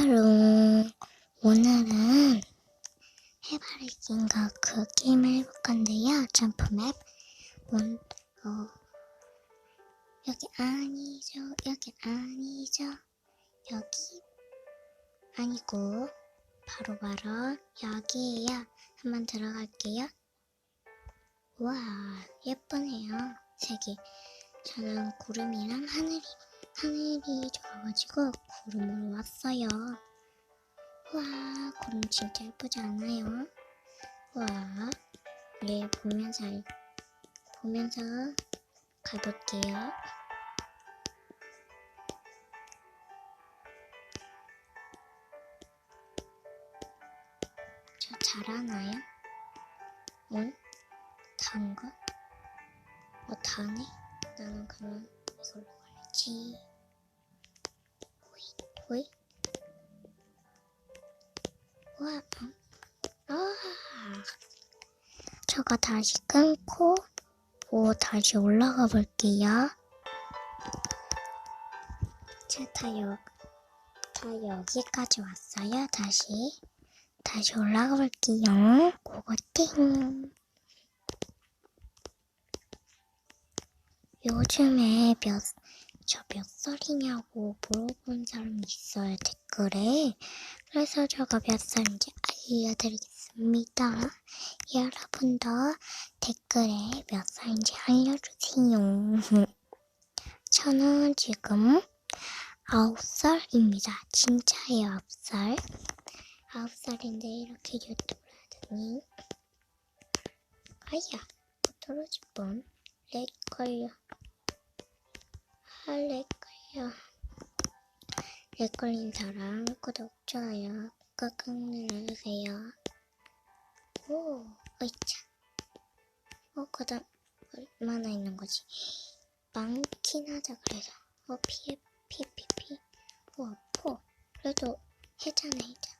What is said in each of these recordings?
까까롱. 오늘은 해바라기인가 그 게임을 해볼 건데요. 점프맵. 온, 어, 여기 아니죠. 여기 아니죠. 여기 아니고 바로 바로 여기에요. 한번 들어갈게요. 와 예쁘네요. 색이. 저는 구름이랑 하늘이 하늘이 좋아가지고 구름으로 왔어요. 와 구름 진짜 예쁘지 않아요? 와 우리 보면서 보면서 가볼게요. 저 잘하나요? 응? 다인가? 어, 다네? 나는 그럼 이걸로 가야지. 호이. 와, 어? 아. 저거 다시 끊고, 오, 다시 올라가 볼게요. 자, 다 여, 다 여기까지 왔어요, 다시. 다시 올라가 볼게요. 고고띵. 요즘에 몇, 저 몇 살이냐고 물어본 사람이 있어요, 댓글에. 그래서 제가 몇 살인지 알려드리겠습니다. 여러분도 댓글에 몇 살인지 알려주세요. 저는 지금 아홉 살입니다. 진짜예요, 아홉 살. 아홉 살인데 이렇게 유튜브를 하더니 아야 떨어질 뻔. 렉 걸려. 렉 걸린 사람 구독, 좋아요 꾹꾹 눌러주세요. 오, 어이차. 어, 그 다음 얼마나 있는 거지? 많긴 하자 그래서. 어, 피해, 피, 피, 피. 오, 아파. 그래도 해잖아, 해자.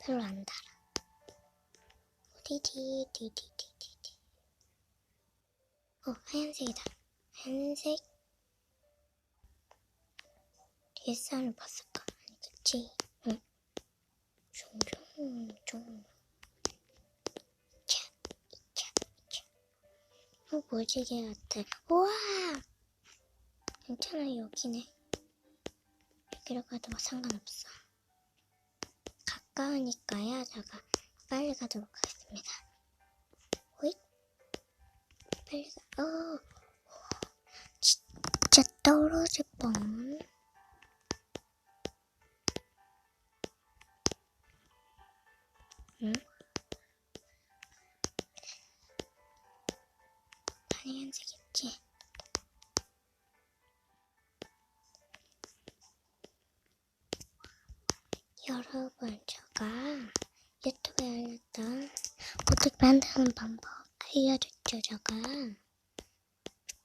별로 안 달아. 어디지, 디디 디디 디. 어, 하얀색이다. 하얀색. 사람을 봤을까? 아니겠지. 응. 종종, 종. 차, 차, 차. 어, 무지개 같아. 우와! 괜찮아, 여기네. 여기로 가도 뭐 상관없어. 가까우니까요, 제가 빨리 가도록 하겠습니다. 호잇. 빨리 가, 어, 진짜 떨어질 뻔. 응? 하얀색이지? 여러분, 제가 유튜브에 알렸던 고택 만드는 방법 알려줬죠, 제가.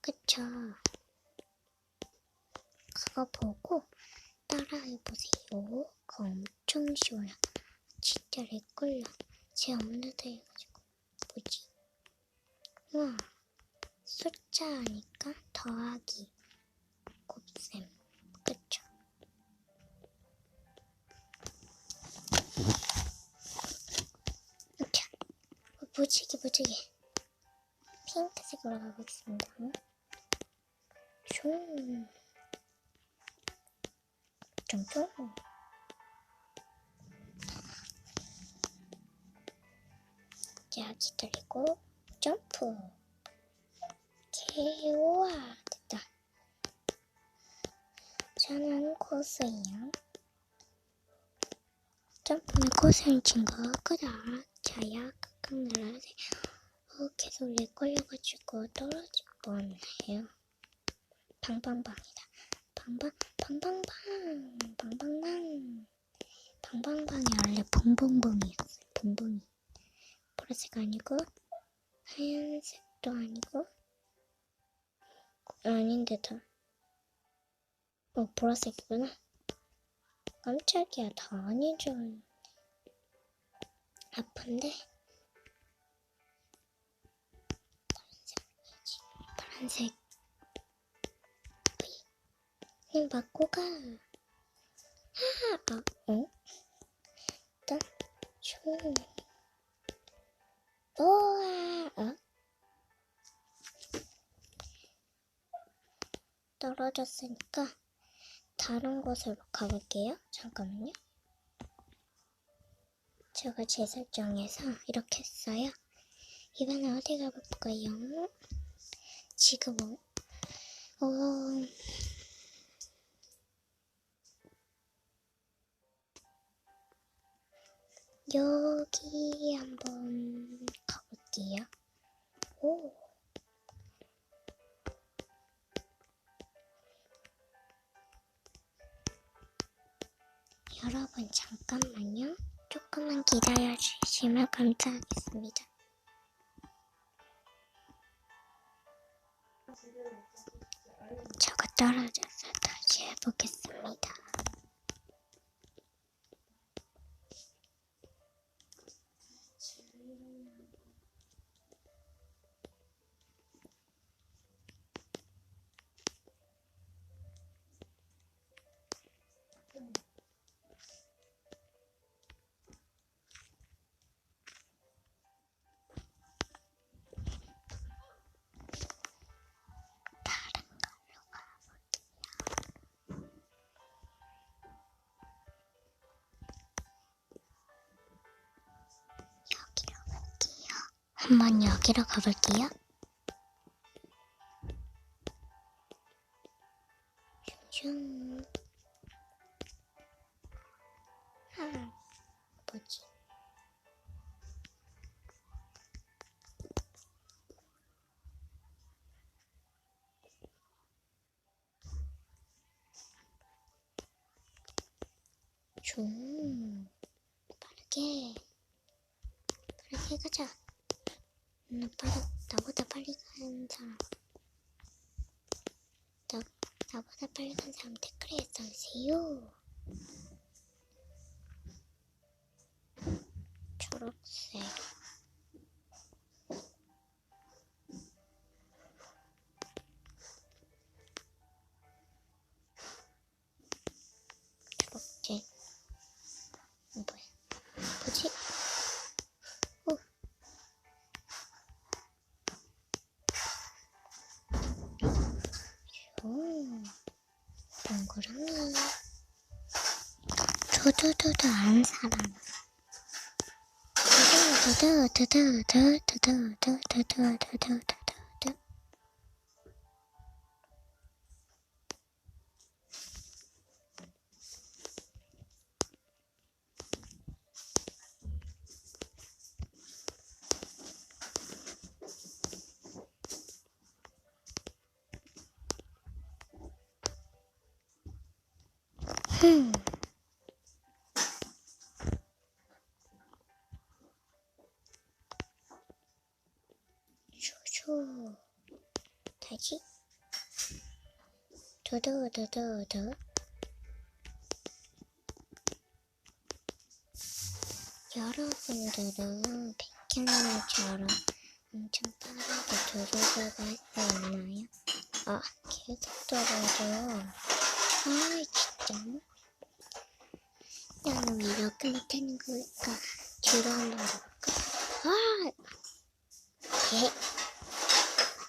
그쵸? 그거 보고 따라해보세요. 그거 엄청 쉬워요. 진짜 렉걸려. 제 업로드 해가지고. 뭐지? 우와. 숫자 하니까 더하기. 곱셈. 그쵸? 자, 무지개, 무지개. 핑크색으로 가보겠습니다. 좀, 좀, 좀. 자, 기다리고, 점프. 오케이, 우와, 됐다. 저는 고수예요. 점프는 고수를 친거 그다 자야 깍깍 눌러주세요. 어, 계속 렉 걸려가지고 떨어질 뻔해요. 방방방이다. 방방, 방방방, 방방방. 방방방이 원래 봉봉봉이었어요. 봉봉이. 보라색 아니고, 하얀색도 아니고, 아닌데 다. 어, 보라색이구나. 깜짝이야, 다 아니죠. 아픈데? 파란색 해야지. 파란색. 그냥 맞고 가. 아, 어? 일단 총 우와 어? 떨어졌으니까 다른 곳으로 가볼게요. 잠깐만요. 제가 제 설정에서 이렇게 했어요. 이번엔 어디 가볼까요? 지금은 어... 여기 한번 가볼게요. 오. 여러분 잠깐만요. 조금만 기다려 주시면 감사하겠습니다. 저거 떨어져서 다시 해보겠습니다. 한번 여기로 가볼게요. 슝슝. 아, 뭐지? 좀 빠르게 빠르게 가자. 나 빠르 나보다 빨리 가는 사람 나 나보다 빨리 간 사람 댓글에 써주세요. 초록색 두두두두 안 살아. 두두두두두두두두두두두두두두두. 다시 두두두두두 여러분들은 백현님처럼 엄청 빠르게 두두두가 할수 있나요? 아 계속 떨어져 아 진짜. 나는 왜 이렇게 못하는 걸까? 뒤로 한번 가볼까? 아! 예.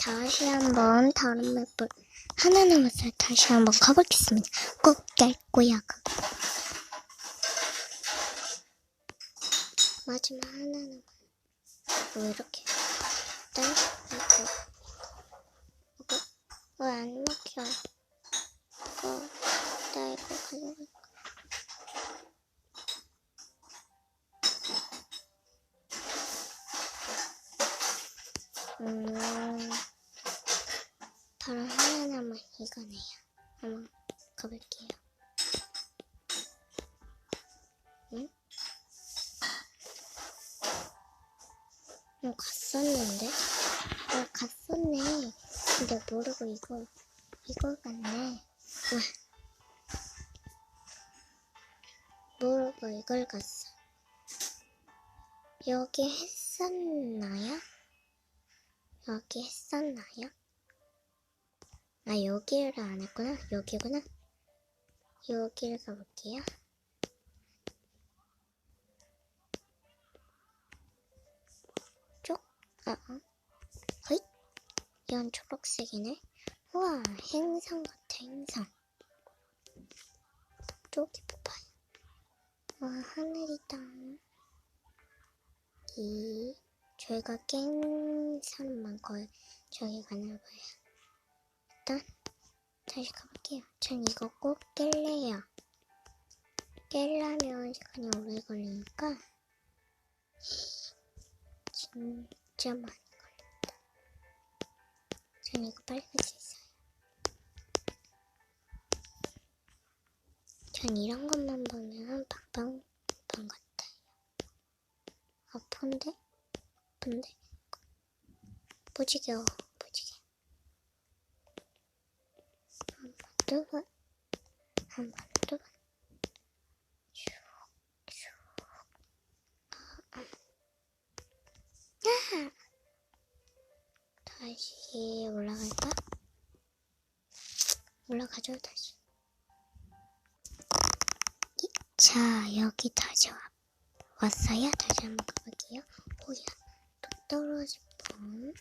다시 한번 다른 맵을 하나 남았어요. 다시 한번 가보겠습니다. 꼭깰 거야. 그거. 마지막 하나 남았. 왜 이렇게? 네? 이거 이거 왜안 먹혀? 이거 나 이거 가지고. 음, 바로 하나 남은 이거네요. 한번 가볼게요. 응? 어, 갔었는데? 어, 갔었네. 근데 모르고 이거, 이걸 갔네. 와. 모르고 이걸 갔어. 여기 했었나요? 여기 했었나요? 아 여기를 안 했구나 여기구나 여기를 가볼게요. 쪽, 아, 어. 허이, 이건 초록색이네. 우와, 행성 같아, 행성. 쪽이 봐봐요. 와, 하늘이다. 이, 저희가 깬 사람만 거의 저기 가나 봐요. 일단, 다시 가볼게요. 전 이거 꼭 깰래요. 깰려면 시간이 오래 걸리니까 진짜 많이 걸린다. 전 이거 빨리 할 수 있어요. 전 이런 것만 보면 빵빵빵 같아요. 아픈데? 아픈데? 무지개워, 무지개. 한 번, 두 번, 한 번, 두 번. 다시 올라갈까? 올라가죠, 다시. 이- 자, 여기 다시 와, 왔어요. 다시 한번 가볼게요. 오야, 또 떨어질 뻔.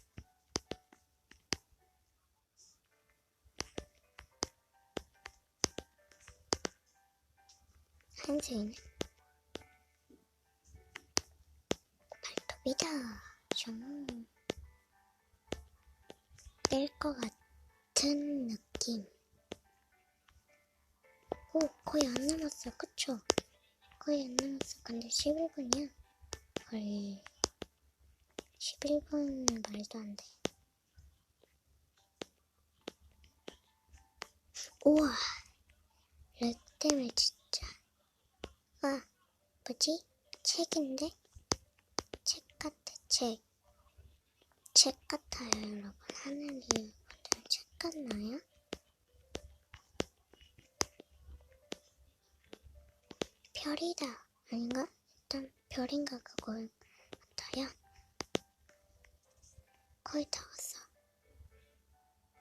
한색이네. 발톱이다. 좀. 뺄것 같은 느낌. 오, 거의 안 남았어. 그쵸? 거의 안 남았어. 근데 11분이야. 거의 11분 말도 안 돼. 우와, 렉 때문에 진짜. 아, 뭐지? 책인데? 책 같아, 책. 책 같아요, 여러분. 하늘이 분들 책 같나요? 별이다. 아닌가? 일단 별인가 그걸 같아요. 거의 다 왔어.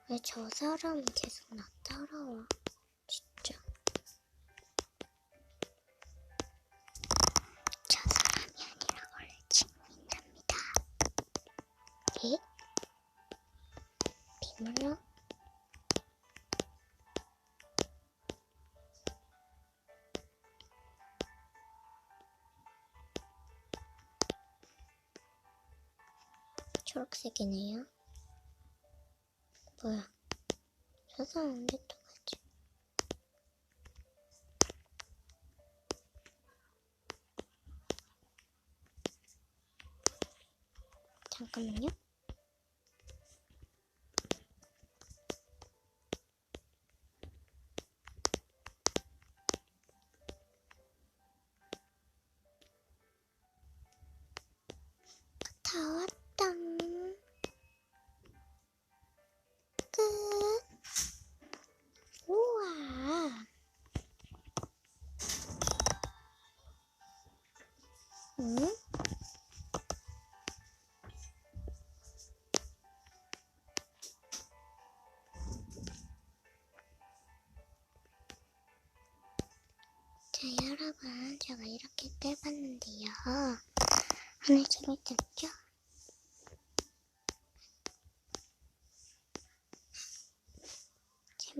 왜 저 사람이 계속 나 따라와? 비밀로? 초록색이네요. 뭐야? 언제 또 가지? 잠깐만요. 우와. 응? 자, 여러분, 제가 이렇게 빼봤는데요. 하늘 재밌었죠?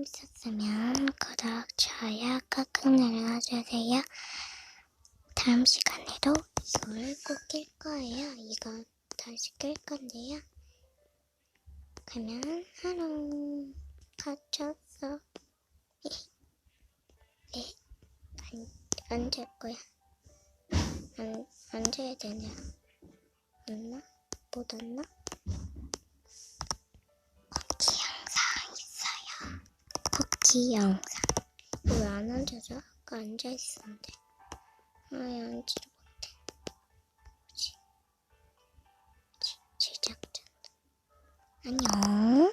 재밌었으면 구독, 좋아요 꾹꾹 눌러주세요. 다음 시간에도 이걸 꼭낄 거예요. 이거 다시 낄 건데요. 그러면 하루 갇혔어. 에? 안, 안될 거야. 안, 앉아야 되냐? 왔나? 못 왔나? 쿠키 영상. 왜 안 앉아져? 아까 앉아있었는데. 아예 앉지를 못해. 뭐지? 지- 제작자. 안녕.